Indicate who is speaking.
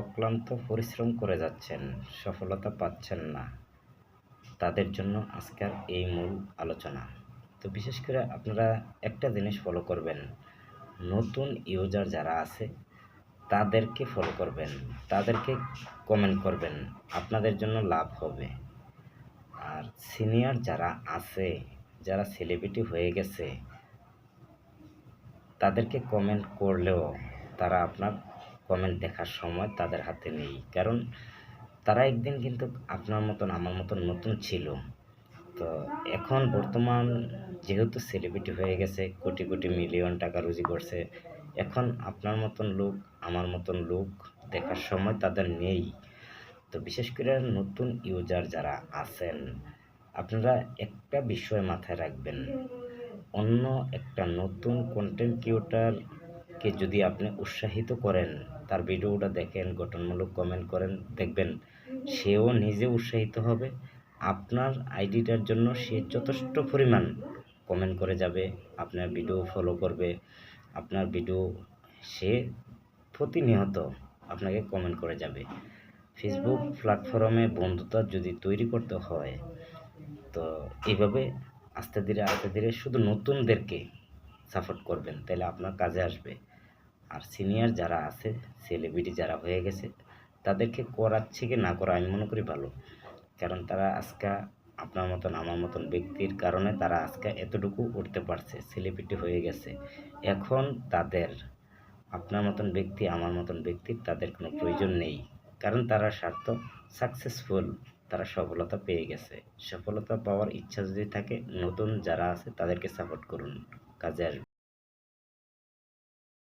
Speaker 1: অক্লান্ত পরিশ্রম করে যাচ্ছেন, সফলতা পাচ্ছেন না। তাদের জন্য আজকের এই মূল আলোচনা। তো বিশেষ করে আপনারা একটা জিনিস ফলো করবেন। নতুন ইউজার যারা আছে, তাদেরকে ফলো করবেন। তাদেরকে কমেন্ট করবেন, আপনাদের জন্য লাভ হবে। আর সিনিয়র যারা আছে, যারা সেলিব্রিটি হয়ে গেছে, তাদেরকে কমেন্ট করলেও তারা আপনার কমেন্ট দেখার সময় তাদের হাতে নেই। কারণ তারা একদিন কিন্তু আপনার মতন, আমার মতন নতুন ছিল। তো এখন বর্তমান যেহেতু সেলিব্রিটি হয়ে গেছে, কোটি কোটি মিলিয়ন টাকা রুজি করছে, এখন আপনার মতন লোক, আমার মতন লোক দেখার সময় তাদের নেই। তো বিশেষ করে নতুন ইউজার যারা আছেন, আপনারা একটা বিষয় মাথায় রাখবেন। অন্য একটা নতুন কন্টেন্ট ক্রিয়েটারকে যদি আপনি উৎসাহিত করেন, তার ভিডিওটা দেখেন, গঠনমূলক কমেন্ট করেন, দেখবেন সেও নিজে উৎসাহিত হবে। আপনার আইডিটার জন্য সে যথেষ্ট পরিমাণ কমেন্ট করে যাবে, আপনার ভিডিও ফলো করবে, আপনার ভিডিও সে প্রতিনিয়ত আপনাকে কমেন্ট করে যাবে। ফেসবুক প্ল্যাটফর্মে বন্ধুতা যদি তৈরি করতে হয়, তো এইভাবে আস্তে ধীরে আস্তে ধীরে শুধু নতুনদেরকে সাপোর্ট করবেন, তাহলে আপনার কাজে আসবে। আর সিনিয়র যারা আছে সেলিব্রিটি যারা হয়ে গেছে, তাদেরকে করাচ্ছে কি না করা আমি মনে করি ভালো। কারণ তারা আজকে আপনার মতন, আমার মতন ব্যক্তির কারণে তারা আজকে এতটুকু উঠতে পারছে সেলিব্রিটি হয়ে গেছে। এখন তাদের, আপনার মতন ব্যক্তি, আমার মতন ব্যক্তির তাদের কোনো প্রয়োজন নেই। কারণ তারা স্বার্থ সাকসেসফুল তারা সফলতা পেয়ে গেছে। সফলতা পাওয়ার ইচ্ছা যদি থাকে, নতুন যারা আছে তাদেরকে সাপোর্ট করুন। কাজে আসবে।